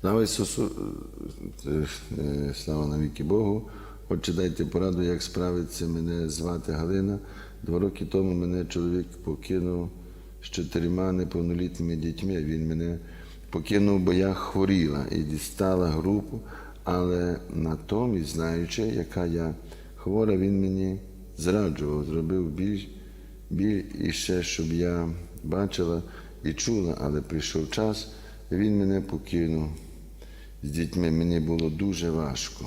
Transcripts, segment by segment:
Слава Ісусу, е, е, слава навіки Богу. Отче, дайте пораду, як справиться мене звати Галина. Два роки тому мене чоловік покинув з чотирма неповнолітніми дітьми. Він мене покинув, бо я хворіла і дістала групу, але натомість, знаючи, яка я хвора, він мені зраджував, зробив біль, біль і ще, щоб я бачила і чула, але прийшов час, він мене покинув з дітьми. Мені було дуже важко.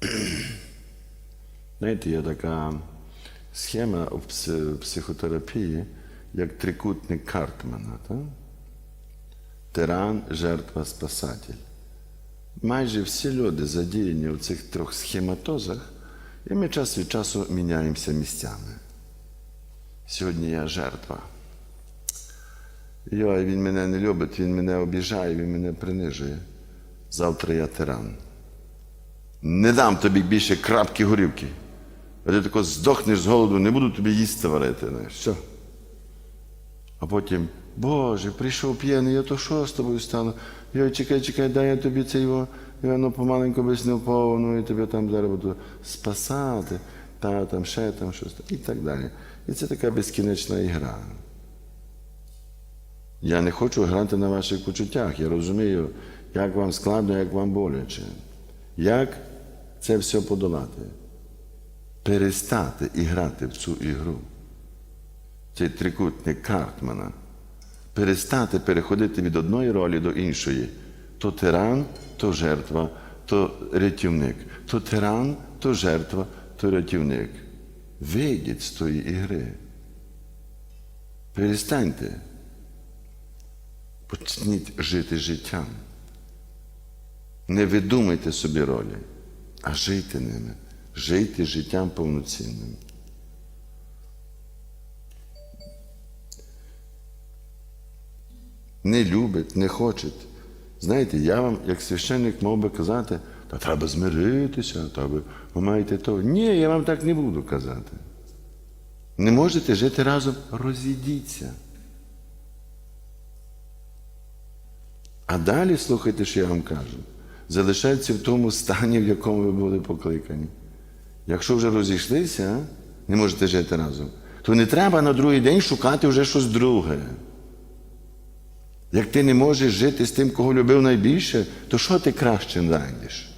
Знаєте, є така схема в психотерапії, як трикутник Картмана. Так? Тиран, жертва, спасатель. Майже всі люди задіяні в цих трьох схематозах, і ми час від часу міняємося місцями. Сьогодні я жертва. Йой, він мене не любить, він мене обіжає, він мене принижує. Завтра я тиран. Не дам тобі більше крапки горівки. А ти тако здохнеш з голоду, не буду тобі їсти варити. Все. А потім, Боже, прийшов п'яний, я то що з тобою стало? Йой, чекай, чекай, дай я тобі це його, і воно помаленьку без не ну і тебе там зараз буду спасати, та там ще там щось і так далі. І це така безкінечна ігра. Я не хочу грати на ваших почуттях. Я розумію, як вам складно, як вам боляче. Як це все подолати? Перестати і грати в цю ігру. Цей трикутник Картмана. Перестати переходити від одної ролі до іншої. То тиран, то жертва, то рятівник. То тиран, то жертва, то рятівник. Вийдіть з тої ігри. Перестаньте. Почніть жити життям. Не видумайте собі ролі, а жийте ними, жийте життям повноцінним. Не любить, не хочуть. Знаєте, я вам, як священник, мав би казати, та треба змиритися, та ви, ви маєте то. Ні, я вам так не буду казати. Не можете жити разом, розійдіться. А далі слухайте, що я вам кажу. Залишайтеся в тому стані, в якому ви були покликані. Якщо вже розійшлися, не можете жити разом, то не треба на другий день шукати вже щось друге. Як ти не можеш жити з тим, кого любив найбільше, то що ти краще знайдеш?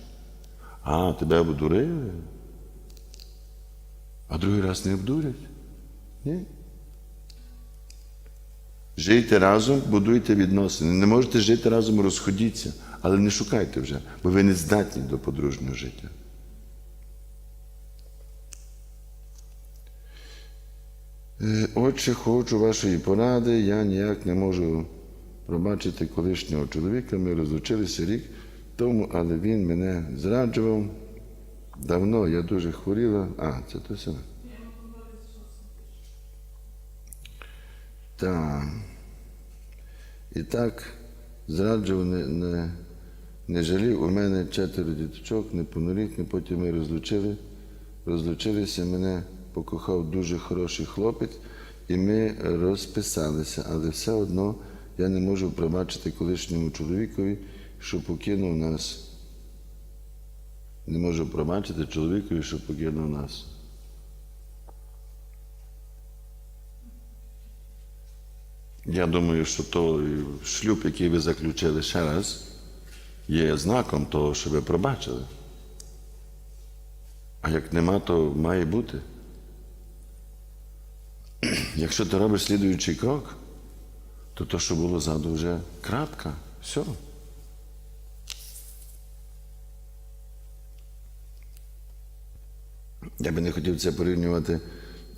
А, тебе обдурили. А другий раз не обдурять? Ні. Жийте разом, будуйте відносини. Не можете жити разом, розходіться, але не шукайте вже, бо ви не здатні до подружнього життя. Е, Отче, хочу вашої поради, я ніяк не можу пробачити колишнього чоловіка. Ми розлучилися рік тому, але він мене зраджував. Давно я дуже хворіла. А, це то саме. Так. І так зраджував, не, не, не жалів. У мене четверо діточок, неповнолітні, потім ми розлучили. Розлучилися, мене покохав дуже хороший хлопець, і ми розписалися, але все одно я не можу пробачити колишньому чоловікові, що покинув нас. Не можу пробачити чоловікові, що покинув нас. Я думаю, що той шлюб, який ви заключили ще раз, є знаком того, що ви пробачили. А як нема, то має бути. Якщо ти робиш слідуючий крок, то то, що було ззаду, вже крапка. Все. Я би не хотів це порівнювати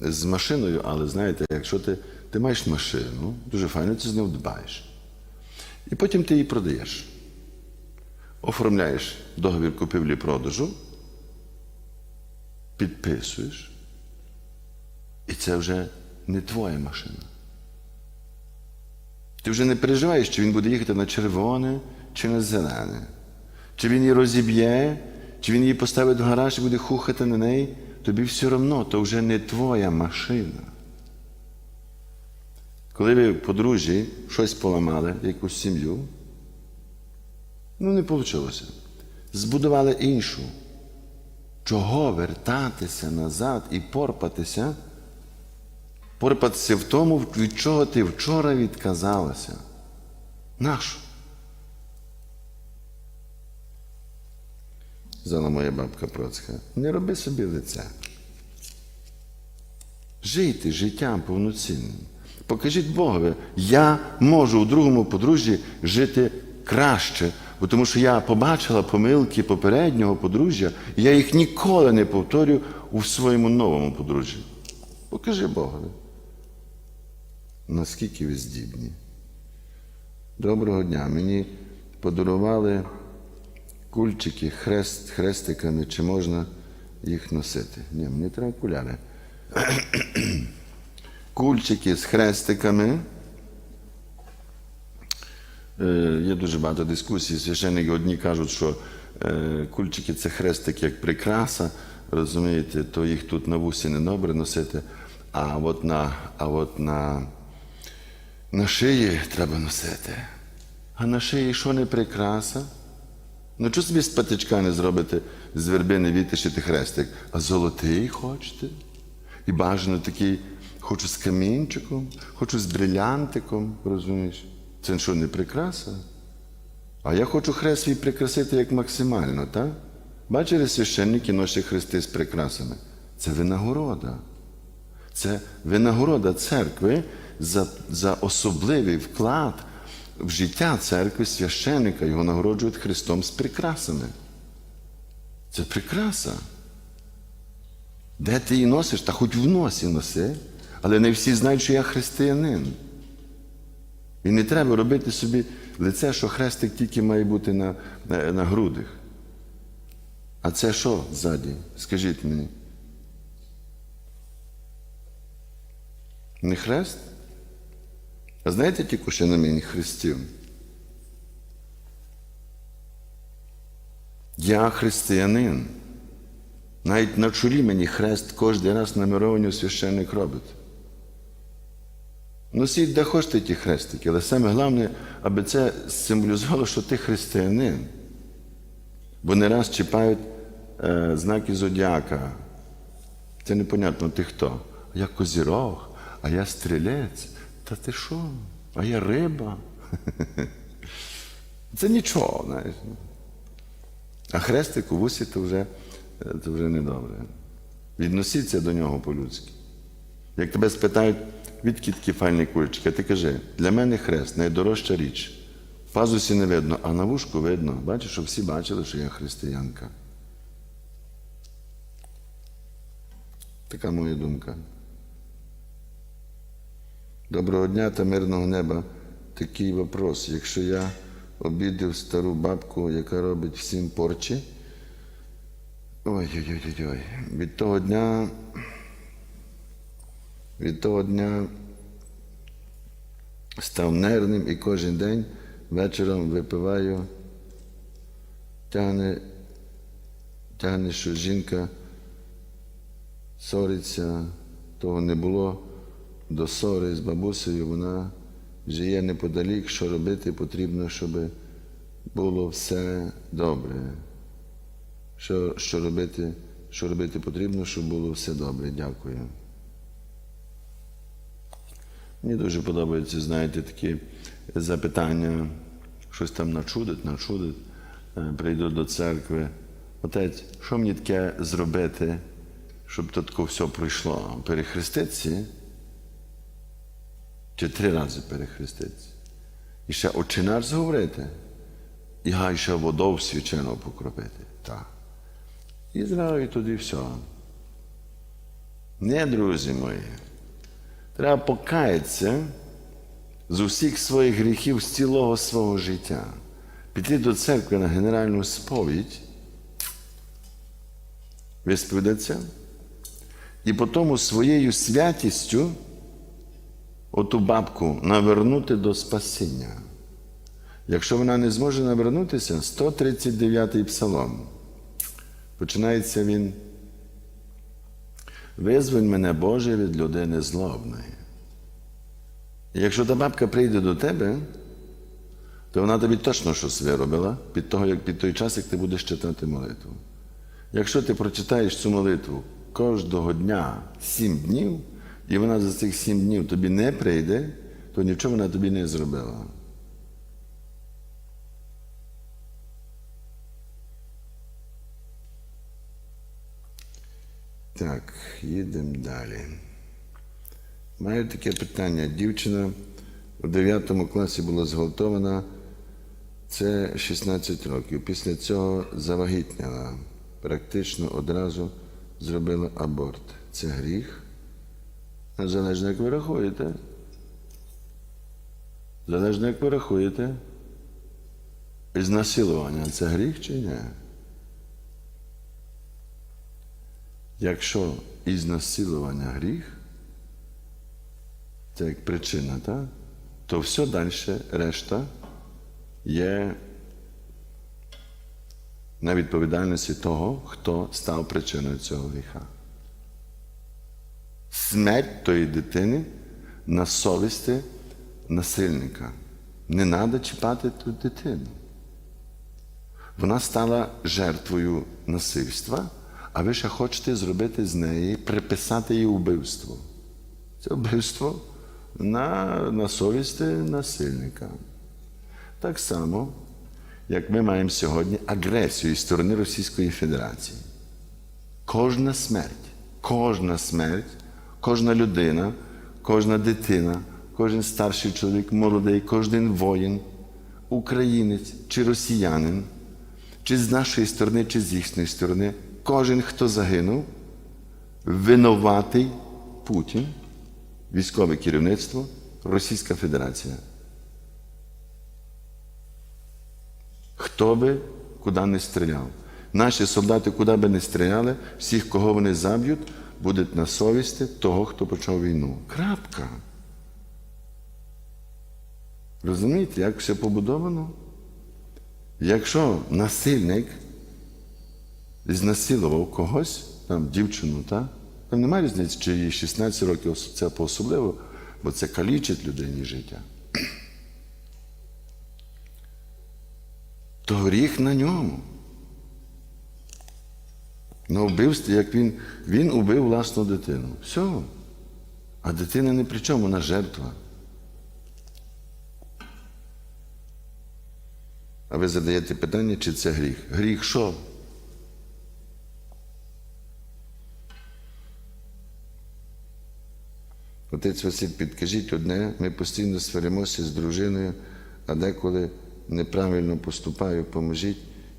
з машиною, але знаєте, якщо ти, ти маєш машину, дуже файно ти з нею дбаєш. І потім ти її продаєш. Оформляєш договір купівлі-продажу, підписуєш, і це вже не твоя машина. Ти вже не переживаєш, чи він буде їхати на червоне чи на зелене. Чи він її розіб'є, чи він її поставить в гараж і буде хухати на неї, тобі все одно, то вже не твоя машина. Коли ви подружжі щось поламали, якусь сім'ю, Ну, не вийшло. Збудували іншу. Чого вертатися назад і порпатися? Порпатися в тому, від чого ти вчора відказалася. Нащо? Зала моя бабка Процька. Не роби собі лице. Жийте життям повноцінним. Покажіть Богові, я можу у другому подружжі жити краще, бо тому що я побачила помилки попереднього подружжя, і я їх ніколи не повторю у своєму новому подружжі. Покажи Богові. Наскільки ви здібні. Доброго дня. Мені подарували кульчики хрест, хрестиками, чи можна їх носити. Ні, мені треба окуляри. Кульчики з хрестиками. Е, Є дуже багато дискусій. Священники одні кажуть, що е, кульчики це хрестик як прикраса, розумієте, то їх тут на вусі не добре носити, а от на, а от на, на шиї треба носити. А на шиї що не прикраса? Ну чого собі з патичка не зробите з вербини вітишити хрестик, а золотий хочете? І бажано такий, хочу з камінчиком, хочу з брилянтиком, розумієш? Це що, не прикраса? А я хочу хрест свій прикрасити як максимально, так? Бачили, священники носять хрести з прикрасами. Це винагорода. Це винагорода церкви за, за особливий вклад в життя церкви священика. Його нагороджують Христом з прикрасами. Це прикраса. Де ти її носиш? Та хоч в носі носи, але не всі знають, що я християнин. І не треба робити собі лице, що хрестик тільки має бути на, на, на грудях. А це що ззаді? Скажіть мені. Не хрест? А знаєте тільки, що на мені хрестів? Я християнин. Навіть на чолі мені хрест кожен раз наміровані священник робить. Носіть де хочете ті хрестики, але саме головне, аби це символізувало, що ти християнин. Бо не раз чіпають е, знаки зодіака. Це непонятно ти хто. А я козірог, а я стрілець. Та ти що? А я риба. Це нічого, знаєш. А хрестик у вусі то вже, е, вже недобре. Відносіться до нього по-людськи. Як тебе спитають, відки такі файні кульчики, ти кажи, для мене хрест найдорожча річ. В пазусі не видно, а на вушку видно. Бачиш, щоб всі бачили, що я християнка. Така моя думка. Доброго дня та мирного неба. Такий вопрос. Якщо я обідав стару бабку, яка робить всім порчі, ой-ой-ой, від того дня, від того дня став нервним і кожен день вечором випиваю, тягне, тягне, що жінка сориться, того не було до ссори з бабусею, вона живе неподалік, що робити потрібно, щоб було все добре. Що, що, робити, що робити потрібно, щоб було все добре. Дякую. Мені дуже подобаються, знаєте, такі запитання, щось там начудить, начудить, Е, прийду до церкви. Отець, що мені таке зробити, щоб таке все пройшло? Перехреститися? Чи три рази перехреститися? І ще очинар зговорити, і гай ще водою свяченого покропити. Так. І зразу і тоді все. Не, друзі мої. Треба покаятися з усіх своїх гріхів, з цілого свого життя. Піти до церкви на генеральну сповідь, висповідатися, і потім своєю святістю оту бабку навернути до спасіння. Якщо вона не зможе навернутися, 139-й псалом. Починається він. Визволь мене, Боже, від людини злобної. Якщо та бабка прийде до тебе, то вона тобі точно щось виробила під того, як під той час, як ти будеш читати молитву. Якщо ти прочитаєш цю молитву кожного дня сім днів, і вона за цих сім днів тобі не прийде, то нічого вона тобі не зробила. Так, їдемо далі. Маю таке питання. Дівчина у 9 класі була зґвалтована. Це 16 років. Після цього завагітняла. Практично одразу зробила аборт. Це гріх. Залежно, як ви рахуєте. Залежно, як ви рахуєте. Ізнасилування це гріх чи ні? Якщо ізнасилування гріх, це як причина, так? то все далі, решта є на відповідальності того, хто став причиною цього гріха. Смерть тої дитини на совісті насильника. Не треба чіпати ту дитину. Вона стала жертвою насильства, а ви ще хочете зробити з неї, приписати їй вбивство. Це вбивство на, на совісті насильника. Так само, як ми маємо сьогодні агресію зі сторони Російської Федерації. Кожна смерть, кожна смерть, кожна людина, кожна дитина, кожен старший чоловік, молодий, кожен воїн, українець чи росіянин, чи з нашої сторони, чи з їхньої сторони, кожен, хто загинув, винуватий Путін, військове керівництво, Російська Федерація. Хто би куди не стріляв. Наші солдати, куди би не стріляли, всіх, кого вони заб'ють, будуть на совісті того, хто почав війну. Крапка. Розумієте, як все побудовано? Якщо насильник знасилував когось, там дівчину, та? там немає різниці, чи їй 16 років це по-особливо, бо це калічить людині життя. То гріх на ньому. На вбивстві, як він, він убив власну дитину. Все. А дитина не при чому, вона жертва. А ви задаєте питання, чи це гріх? Гріх що? Отець Василь, підкажіть одне, ми постійно сваримося з дружиною, а деколи неправильно поступаю, поможіть,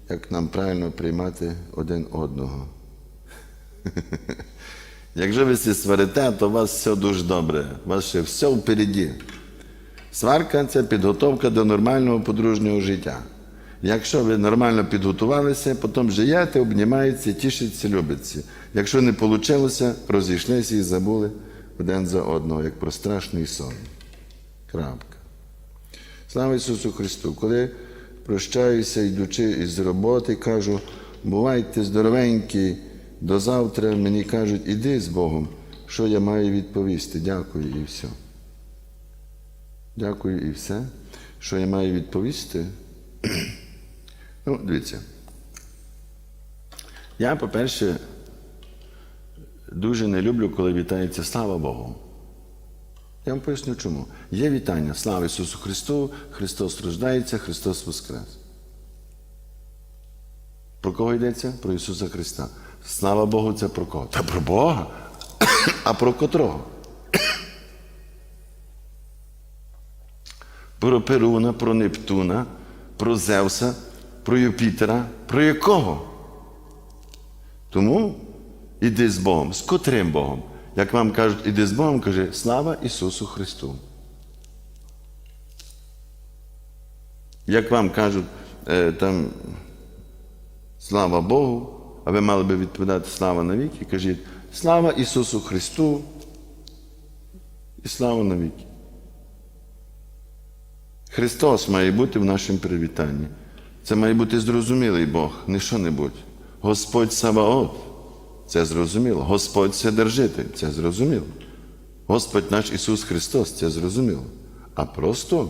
як нам правильно приймати один одного. Якщо ви всі сварите, то у вас все дуже добре, у вас ще все впереді. Сварка це підготовка до нормального подружнього життя. Якщо ви нормально підготувалися, потім живете, обнімаєтеся, тішиться, любиться. Якщо не вийшло, розійшлися і забули один за одного, як про страшний сон. Крапка. Слава Ісусу Христу! Коли прощаюся, йдучи із роботи, кажу, бувайте здоровенькі, до завтра мені кажуть, іди з Богом. Що я маю відповісти? Дякую і все. Дякую і все. Що я маю відповісти? ну, дивіться. Я, по-перше, дуже не люблю, коли вітається слава Богу. Я вам поясню чому. Є вітання. Слава Ісусу Христу, Христос рождається, Христос Воскрес. Про кого йдеться? Про Ісуса Христа. Слава Богу, це про кого? Та про Бога. А про котрого? Про Перуна, про Нептуна, про Зевса, про Юпітера, про якого? Тому іди з Богом. З котрим Богом? Як вам кажуть, іди з Богом, каже, слава Ісусу Христу. Як вам кажуть, е, там, слава Богу, а ви мали би відповідати слава навіки, кажіть, слава Ісусу Христу і слава навіки. Христос має бути в нашому привітанні. Це має бути зрозумілий Бог, не що-небудь. Господь Саваот. Це зрозуміло. Господь Вседержитель, це зрозуміло. Господь наш Ісус Христос, це зрозуміло. А просто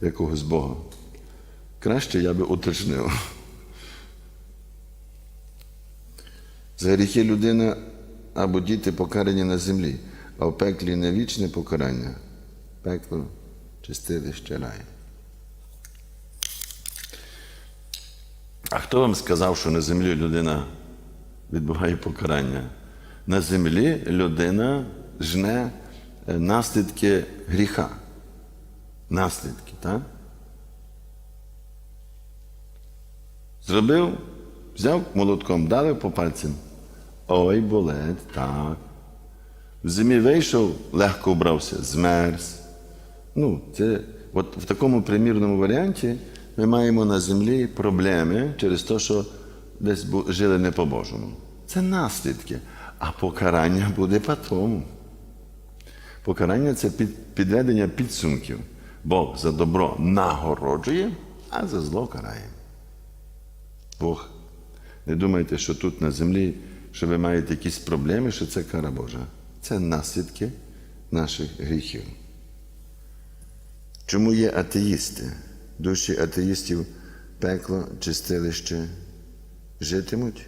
якогось Бога. Краще я би уточнив. За гріхи людина або діти покарані на землі, а в пеклі не вічне покарання. Пекло чистилище рай. А хто вам сказав, що на землі людина відбуває покарання? На землі людина жне е, наслідки гріха. Наслідки, так? Зробив, взяв молотком, дали по пальцям. Ой, болить, так. В зимі вийшов, легко вбрався, змерз. Ну, це, от в такому примірному варіанті ми маємо на землі проблеми через те, що десь жили не по-божому. Це наслідки. А покарання буде потім. Покарання це під, підведення підсумків. Бог за добро нагороджує, а за зло карає. Бог. Не думайте, що тут на землі, що ви маєте якісь проблеми, що це кара Божа. Це наслідки наших гріхів. Чому є атеїсти? Душі атеїстів пекло, чистилище житимуть?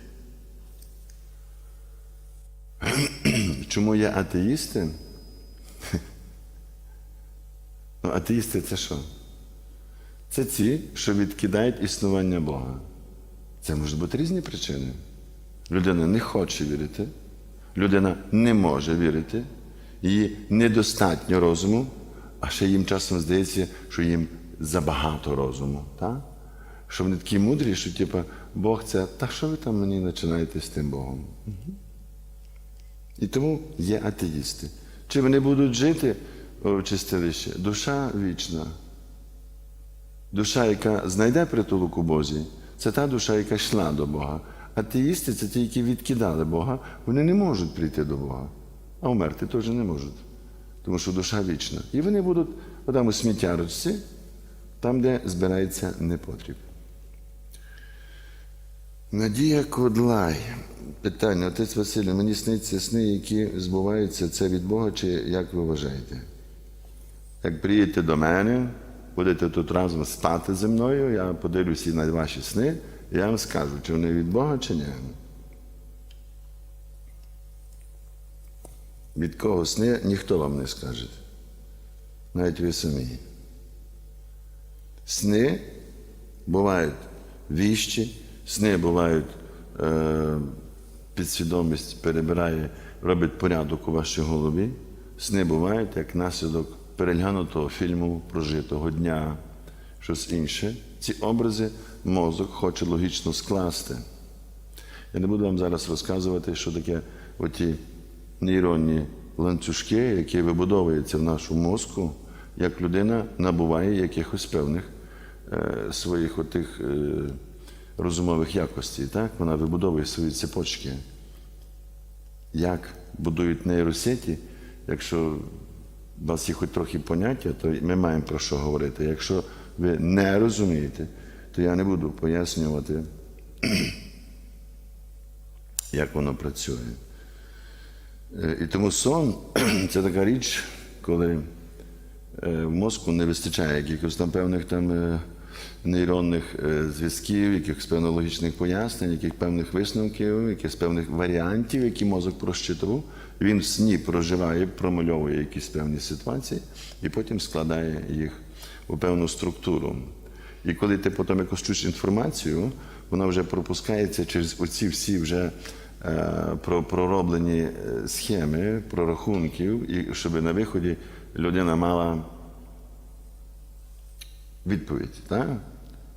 Чому є атеїсти? Ну, атеїсти це що? Це ті, що відкидають існування Бога. Це можуть бути різні причини. Людина не хоче вірити, людина не може вірити, їй недостатньо розуму, а ще їм часом здається, що їм забагато розуму. Так? Що вони такі мудрі, що типу, Бог це, та що ви там мені починаєте з тим Богом? І тому є атеїсти. Чи вони будуть жити в чистилищі? Душа вічна. Душа, яка знайде притулок у Бозі, це та душа, яка йшла до Бога. Атеїсти це ті, які відкидали Бога, вони не можуть прийти до Бога. А умерти теж не можуть. Тому що душа вічна. І вони будуть там у сміттярочці, там, де збирається непотріб. Надія Кодлай. Питання, отець Василь, мені сниться сни, які збуваються, це від Бога, чи як ви вважаєте? Як приїдете до мене, будете тут разом спати зі мною, я подивлюся на ваші сни, і я вам скажу, чи вони від Бога, чи ні. Від кого сни ніхто вам не скаже. Навіть ви самі. Сни бувають віщі, сни бувають, е, підсвідомість перебирає, робить порядок у вашій голові. Сни бувають як наслідок переглянутого фільму прожитого дня, щось інше. Ці образи мозок хоче логічно скласти. Я не буду вам зараз розказувати, що таке оті нейронні ланцюжки, які вибудовуються в нашому мозку, як людина набуває якихось певних своїх отих е, розумових якостей. Так? Вона вибудовує свої цепочки. Як будують нейросеті, якщо у вас є хоч трохи поняття, то ми маємо про що говорити. Якщо ви не розумієте, то я не буду пояснювати, як воно працює. Е, І тому сон це така річ, коли е, в мозку не вистачає якихось там певних там е, нейронних е, зв'язків, якихось певних логічних пояснень, яких певних висновків, якихось певних варіантів, які мозок прощитував. Він в сні проживає, промальовує якісь певні ситуації і потім складає їх у певну структуру. І коли ти потім якось чуєш інформацію, вона вже пропускається через оці всі вже е, про- пророблені е, схеми, прорахунків, і щоб на виході людина мала відповідь, так?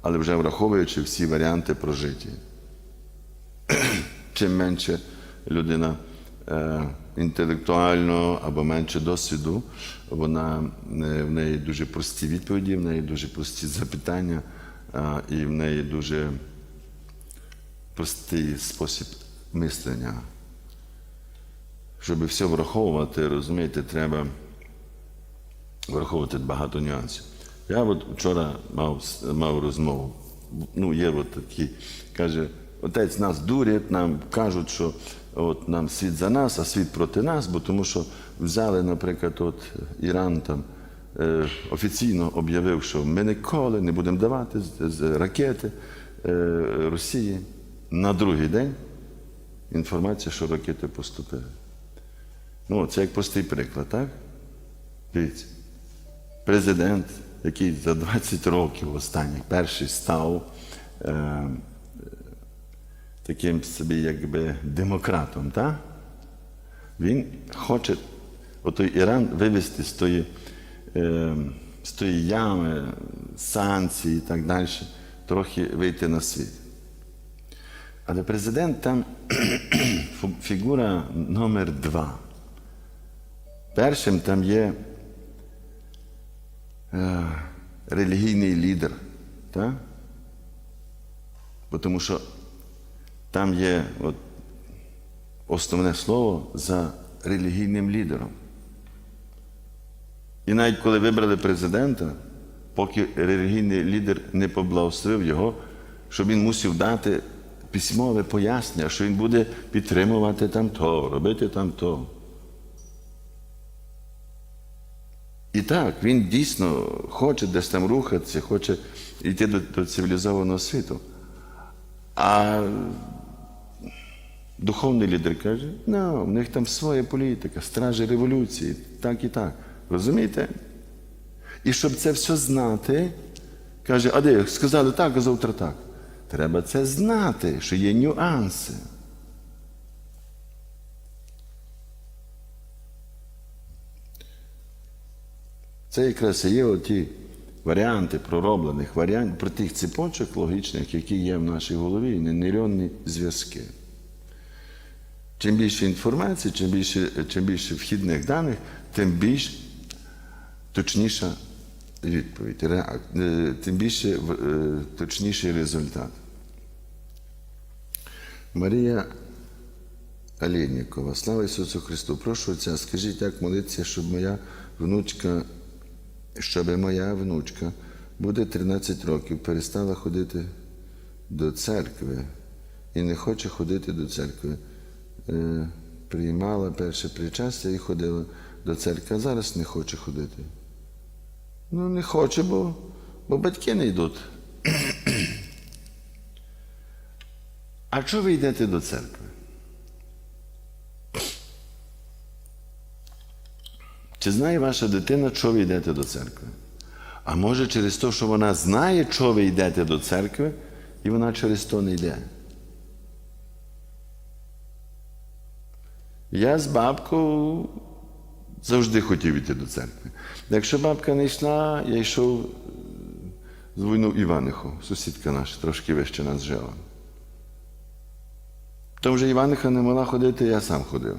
але вже враховуючи всі варіанти прожиті. Чим менше людина е, інтелектуально або менше досвіду, вона е, в неї дуже прості відповіді, в неї дуже прості запитання, е, і в неї дуже простий спосіб мислення. Щоб все враховувати, розумієте, треба враховувати багато нюансів. Я от вчора мав, мав розмову. Ну, є от такі, каже, отець нас дурять, нам кажуть, що от нам світ за нас, а світ проти нас, бо тому що взяли, наприклад, от Іран там е, офіційно об'явив, що ми ніколи не будемо давати з, з ракети е, Росії. На другий день інформація, що ракети поступили. Ну, це як простий приклад, так? Дивіться, президент, який за 20 років останніх перший став е, таким собі якби демократом, так? Він хоче отой Іран вивести з тої, е, з тої ями, санкції і так далі, трохи вийти на світ. Але президент там фігура номер два. Першим там є релігійний лідер. Так? Тому що там є от, основне слово за релігійним лідером. І навіть коли вибрали президента, поки релігійний лідер не поблагословив його, щоб він мусив дати письмове пояснення, що він буде підтримувати там то, робити там то. І так, він дійсно хоче десь там рухатися, хоче йти до, до цивілізованого світу. А духовний лідер каже, ну, в них там своя політика, стражі революції, так і так. Розумієте? І щоб це все знати, каже, а де сказали так, а завтра так. Треба це знати, що є нюанси. Це якраз і є оті варіанти пророблених варіантів, про тих цепочок логічних, які є в нашій голові, нейронні зв'язки. Чим більше інформації, чим більше, чим більше вхідних даних, тим більш точніша відповідь, е, тим більше е, точніший результат. Марія Алєнікова, слава Ісусу Христу. Прошу Отця, скажіть, як молитися, щоб моя внучка, щоб моя внучка буде 13 років, перестала ходити до церкви і не хоче ходити до церкви. Е, приймала перше причастя і ходила до церкви, а зараз не хоче ходити. Ну, не хоче, бо, бо батьки не йдуть. А чого ви йдете до церкви? Чи знає ваша дитина, що ви йдете до церкви? А може через те, що вона знає, що ви йдете до церкви, і вона через то не йде. Я з бабкою завжди хотів йти до церкви. Якщо бабка не йшла, я йшов з війну Іваниху, сусідка наша, трошки вище нас жила. То вже Іваниха не могла ходити, я сам ходив.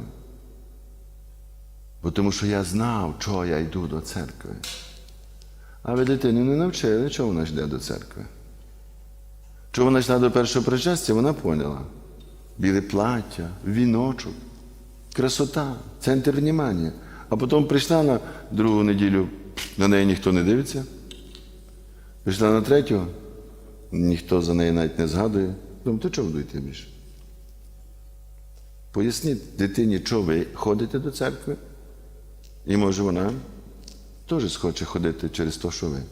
Бо тому що я знав, чого я йду до церкви. А ви дитину не навчили, чого вона йде до церкви. Чого вона йшла до першого причастя, вона поняла. Біле плаття, віночок, красота, центр внимання. А потім прийшла на другу неділю, на неї ніхто не дивиться. Прийшла на третю, ніхто за неї навіть не згадує. Думаю, то чого йти більше? Поясніть дитині, чого ви ходите до церкви, і може вона теж схоче ходити через те, що ви.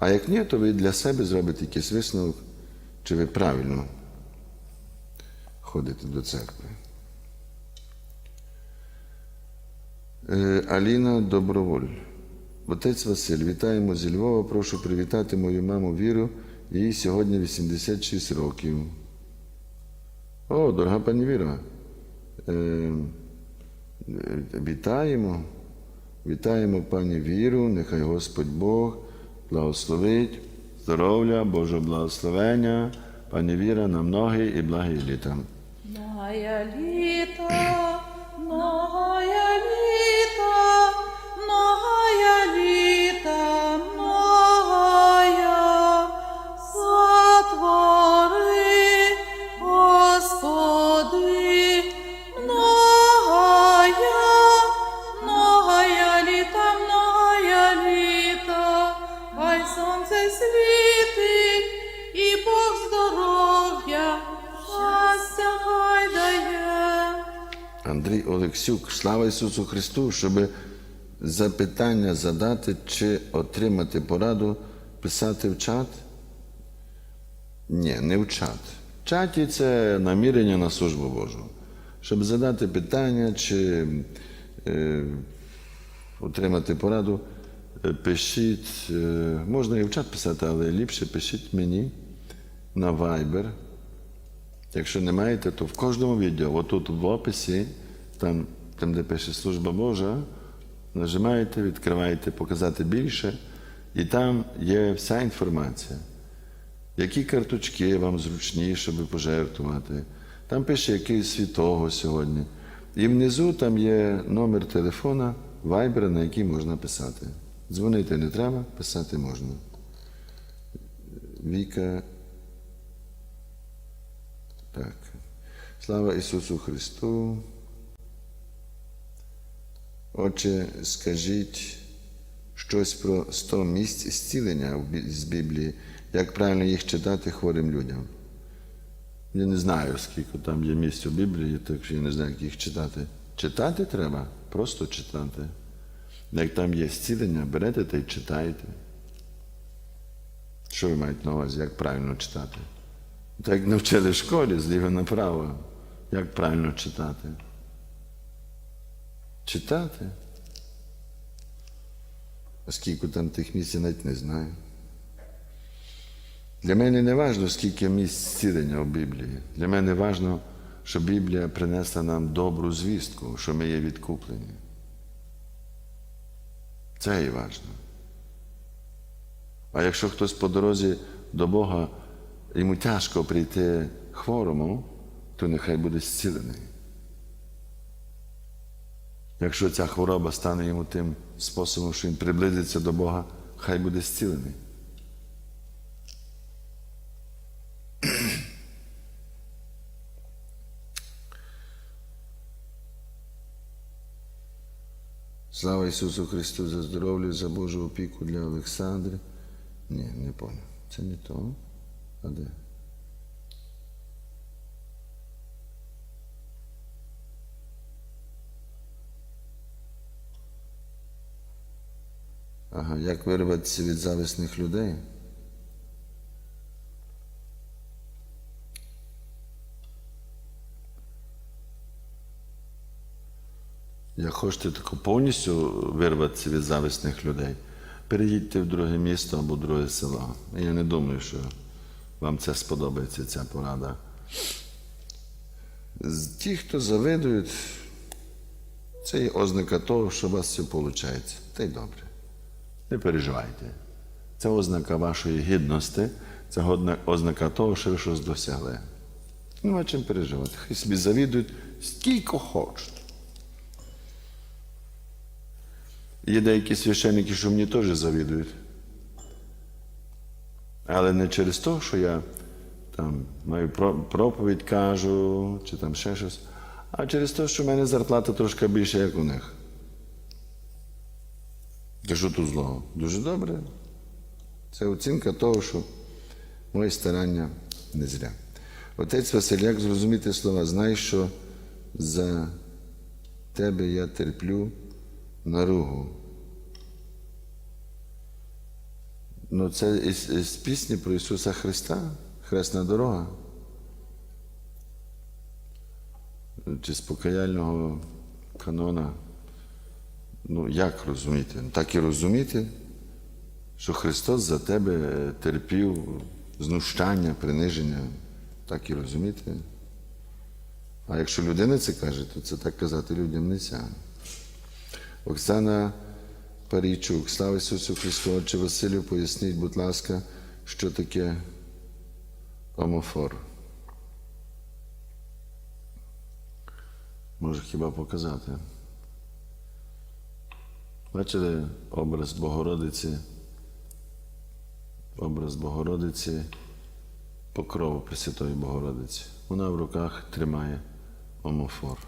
А як ні, то ви для себе зробите якийсь висновок, чи ви правильно ходите до церкви. Е, Аліна Доброволь. Отець Василь, вітаємо зі Львова. Прошу привітати мою маму Віру. Їй сьогодні 86 років. О, дорога пані Віра. Е, е, вітаємо. Вітаємо пані Віру. Нехай Господь Бог благословить, здоров'я, Божого благословення, пані Віра на многі і благі літа. Многое літо, Олексюк, слава Ісусу Христу, щоб запитання задати чи отримати пораду, писати в чат? Ні, не в чат. В чаті це намірення на службу Божу. Щоб задати питання чи е, отримати пораду, е, пишіть, е, можна і в чат писати, але ліпше пишіть мені на Viber. Якщо не маєте, то в кожному відео, отут в описі, там, там де пише Служба Божа, нажимаєте, відкриваєте показати більше, і там є вся інформація. Які карточки вам зручні, щоб пожертвувати. Там пише який святого сьогодні. І внизу там є номер телефона, вайбера, на який можна писати. Дзвонити не треба, писати можна. Віка. Так. Слава Ісусу Христу. Отче, скажіть щось про 100 місць зцілення з Біблії, як правильно їх читати хворим людям. Я не знаю, скільки там є місць у Біблії, так що я не знаю, як їх читати. Читати треба, просто читати. Як там є зцілення, берете та й читаєте. Що ви маєте на увазі, як правильно читати? Так як навчили в школі зліва направо, як правильно читати. Читати. А скільки там тих місць, я навіть не знаю. Для мене не важливо, скільки місць зцілення у Біблії. Для мене важливо, що Біблія принесла нам добру звістку, що ми є відкуплені. Це і важливо. А якщо хтось по дорозі до Бога, йому тяжко прийти хворому, то нехай буде зцілений. Якщо ця хвороба стане йому тим способом, що він приблизиться до Бога, хай буде зцілений. Слава Ісусу Христу за здоров'я, за Божу опіку для Олександри. Ні, не понял. Це не то. А де? Ага, як вирватися від зависних людей? Як хочете тако повністю вирватися від зависних людей, переїдьте в друге місто або в друге село. Я не думаю, що вам це сподобається, ця порада. Ті, хто завидують, це є ознака того, що у вас все виходить. Та й добре. Не переживайте. Це ознака вашої гідності, це ознака того, що ви щось досягли. Нема чим переживати. Хай собі завідують скільки хочуть. Є деякі священники, що мені теж завідують. Але не через те, що я там маю проповідь кажу, чи там ще щось, а через те, що в мене зарплата трошки більша, як у них. Та що тут злого? Дуже добре. Це оцінка того, що мої старання не зря. Отець Василь, як зрозуміти слова, знай, що за тебе я терплю наругу. Ну, це із, із пісні про Ісуса Христа, Хресна дорога. Чи з покаяльного канона. Ну, як розуміти? Ну, Так і розуміти, що Христос за тебе терпів знущання, приниження. Так і розуміти. А якщо людина це каже, то це так казати людям не можна. Оксана Парійчук, слава Ісусу Христу, Отче Василю, поясніть, будь ласка, що таке омофор. Може хіба показати? Бачили образ Богородиці, образ Богородиці, покрову Пресвятої Богородиці. Вона в руках тримає омофор.